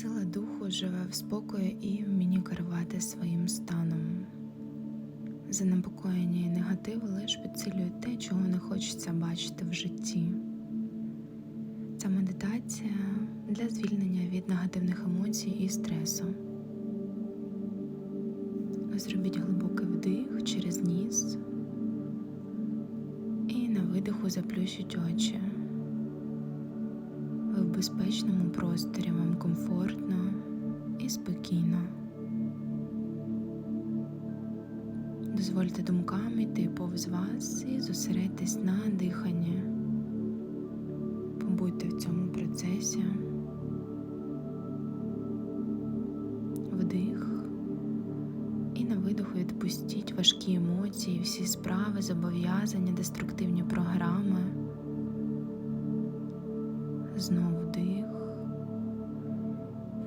Сила духу живе в спокої і вмінні керувати своїм станом. Занепокоєння і негатив лише підсилюють те, чого не хочеться бачити в житті. Ця медитація для звільнення від негативних емоцій і стресу. Зробіть глибокий вдих через ніс і на видиху заплющіть очі. В безпечному просторі, вам комфортно і спокійно. Дозвольте думкам йти повз вас і зосередьтесь на диханні. Побудьте в цьому процесі. Вдих. І на видиху відпустіть важкі емоції, всі справи, зобов'язання, деструктивні програми. Знову вдих.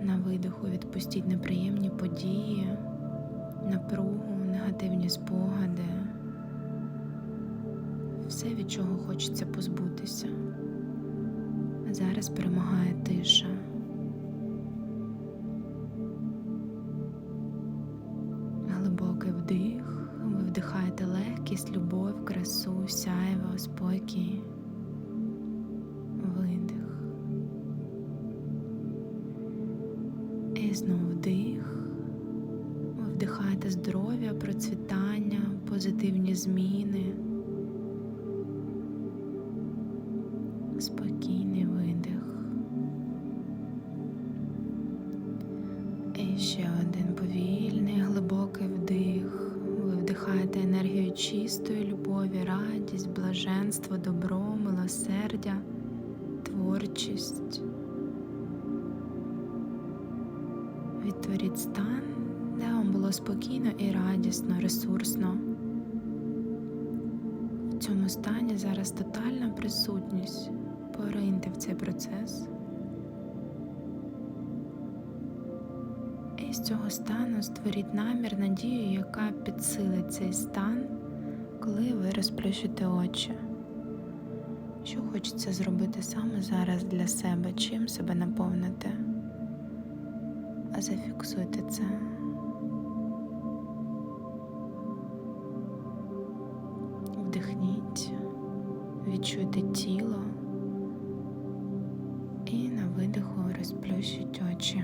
На видиху відпустіть неприємні події, напругу, негативні спогади. Все, від чого хочеться позбутися. Зараз перемагає тиша. Глибокий вдих. Ви вдихаєте легкість, любов, красу, сяйво, спокій. Знову вдих. Ви вдихаєте здоров'я, процвітання, позитивні зміни. Спокійний видих. І ще один повільний, глибокий вдих. Ви вдихаєте енергію чистої любові, радість, блаженство, добро, милосердя, творчість. Відтворіть стан, де вам було спокійно і радісно, ресурсно. В цьому стані зараз тотальна присутність. Пориньте в цей процес. І з цього стану створіть намір, надію, яка підсилить цей стан, коли ви розплющите очі. Що хочеться зробити саме зараз для себе, чим себе наповнити? А зафіксуйте це. Вдихніть, відчуйте тіло і на видиху розплющіть очі.